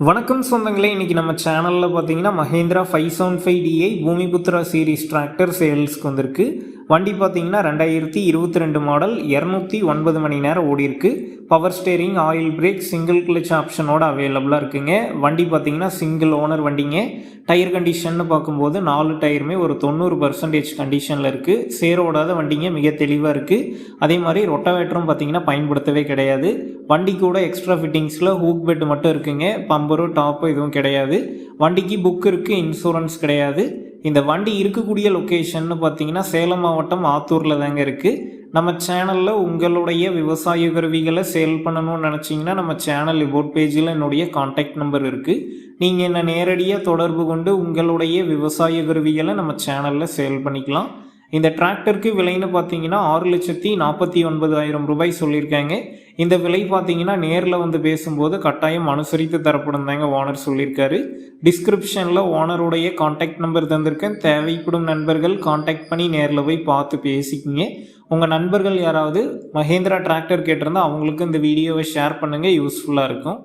வணக்கம் சொந்தங்களே இன்றைக்கி நம்ம சேனலில் பார்த்தீங்கன்னா Mahindra five seven five DI Bhoomiputra series tractor சேல்ஸ்க்கு வந்திருக்கு. வண்டி பார்த்தீங்கன்னா ரெண்டாயிரத்தி இருபத்தி ரெண்டு மாடல் இரநூத்தி ஒன்பது மணி நேரம் ஓடிருக்கு power steering oil brake single clutch ஆப்ஷனோட அவைலபிளாக இருக்குங்க. வண்டி பார்த்தீங்கன்னா சிங்கிள் ஓனர் வண்டிங்க. டயர் கண்டிஷன்னு பார்க்கும்போது நாலு டயருமே ஒரு தொண்ணூறு பர்சன்டேஜ் கண்டிஷனில் இருக்குது சேரோடாத வண்டிங்க மிக தெளிவாக இருக்குது அதே மாதிரி ரொட்டவேட்டரும் பார்த்தீங்கன்னா பயன்படுத்தவே கிடையாது. வண்டி கூட எக்ஸ்ட்ரா ஃபிட்டிங்ஸில் ஹூக் பெட் மட்டும் இருக்குங்க. பம்பரும் டாப்போ எதுவும் கிடையாது. வண்டிக்கு புக் இருக்குது இன்சூரன்ஸ் கிடையாது. இந்த வண்டி இருக்கக்கூடிய லொக்கேஷன்னு பார்த்தீங்கன்னா சேலம் மாவட்டம் ஆத்தூரில் தாங்க இருக்குது நம்ம சேனலில் உங்களுடைய விவசாய கருவிகளை சேல் பண்ணணும்னு நினச்சிங்கன்னா நம்ம சேனல் ரிப்போர்ட் பேஜில் என்னுடைய காண்டாக்ட் நம்பர் இருக்குது நீங்கள் என்னை நேரடியாக தொடர்பு கொண்டு உங்களுடைய விவசாய கருவிகளை நம்ம சேனலில் சேல் பண்ணிக்கலாம். இந்த டிராக்டருக்கு விலைன்னு பார்த்தீங்கன்னா ஆறு லட்சத்தி நாற்பத்தி ஒன்பதாயிரம் ரூபாய் சொல்லியிருக்காங்க. இந்த விலை பார்த்தீங்கன்னா நேரில் வந்து பேசும்போது கட்டாயம் அனுசரித்து தரப்படும் தாங்க ஓனர் சொல்லியிருக்காரு. டிஸ்கிரிப்ஷனில் ஓனருடைய காண்டாக்ட் நம்பர் தந்திருக்கேன். தேவைப்படும் நண்பர்கள் காண்டாக்ட் பண்ணி நேரில் போய் பார்த்து பேசிக்கிங்க. உங்கள் நண்பர்கள் யாராவது மகேந்திரா டிராக்டர் கேட்டிருந்தா அவங்களுக்கு இந்த வீடியோவை ஷேர் பண்ணுங்கள் யூஸ்ஃபுல்லாக இருக்கும்.